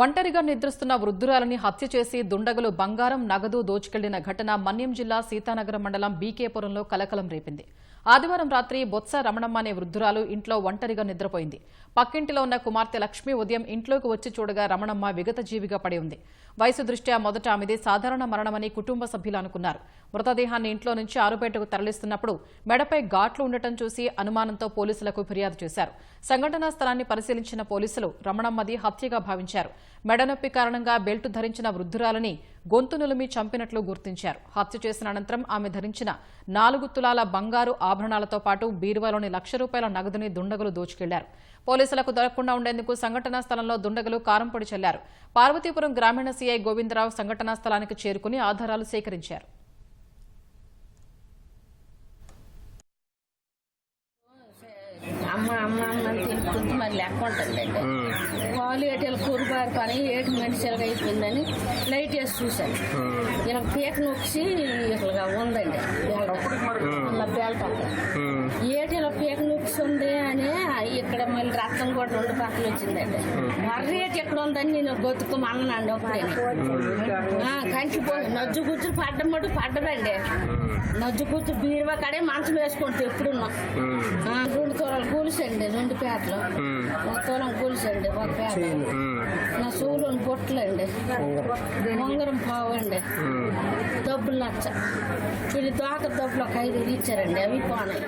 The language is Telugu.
ఒంటరిగా నిద్రిస్తున్న వృద్ధురాలని హత్య చేసి దుండగులు బంగారం నగదు దోచుకెళ్ళిన ఘటన మన్యం జిల్లా సీతానగరం మండలం బీకేపురంలో కలకలం రేపింది. ఆదివారం రాత్రి బొత్స రమణమ్మ అనే వృద్ధురాలు ఇంట్లో ఒంటరిగా నిద్రపోయింది. పక్కింటిలో ఉన్న కుమార్తె లక్ష్మి ఉదయం ఇంట్లోకి వచ్చి చూడగా రమణమ్మ విగత జీవిగా పడి ఉంది. వయసు దృష్ట్యా మొదట ఆమెది సాధారణ మరణమని కుటుంబ సభ్యులు అనుకున్నారు. మృతదేహాన్ని ఇంట్లో నుంచి ఆరుపేటకు తరలిస్తున్నప్పుడు మెడపై ఘాట్లు ఉండటం చూసి అనుమానంతో పోలీసులకు ఫిర్యాదు చేశారు. సంఘటనా స్థలాన్ని పరిశీలించిన పోలీసులు రమణమ్మది హత్యగా భావించారు. మెడనొప్పి కారణంగా బెల్టు ధరించిన వృద్ధురాలని గొంతు నులిమి చంపినట్లు గుర్తించారు. హత్య చేసిన అనంతరం ఆమె ధరించిన నాలుగు తులాల బంగారు ఆభరణాలతో పాటు బీరువాలోని లక్ష రూపాయల నగదుని దుండగులు దోచుకెళ్ళారు. పోలీసులకు దొరకకుండా ఉండేందుకు సంఘటనా స్థలంలో దుండగులు కారంపొడి చల్లారు. పార్వతీపురం గ్రామీణ సీఐ గోవిందరావు సంఘటనా స్థలానికి చేరుకుని ఆధారాలు సేకరించారు. అమ్మ అమ్మ అమ్మ అని తెలుపుతుంది మరి లెక్క వాళ్ళు ఏటలు కూరబారి పని ఏటి మనిషిలుగా అయిపోయిందని లైట్ వేసి చూశాను. ఇలా పీక నొక్కి ఇట్లా ఉందండి. బెల్ట్ ఏటి ఇలా పీక నొక్కి ఉంది అని ఇక్కడ మళ్ళీ రక్తం కూడా రెండు పక్కలు వచ్చిందండి. మర్రి ఏటి ఎక్కడ ఉందని నేను గొత్తుకోమన్నానండి అప్పుడే కంచిపోయి నజ్జు కూర్చుని పడ్డం మటు పడ్డదండి. నజ్జు కూర్చు బీరువా కడే మంచం వేసుకుంటే ఎప్పుడున్నాం రెండు తోలాలు కూలిసండి రెండు పేటలు ఒక తోలం కూలిసండి ఒక పేట నా సూర్యుని బొట్లండి ఉంగరం. పావండి. డబ్బులు నచ్చ. ఇది దోక డబ్బులు ఒక ఐదు ఇచ్చారండి అవి పోనాయి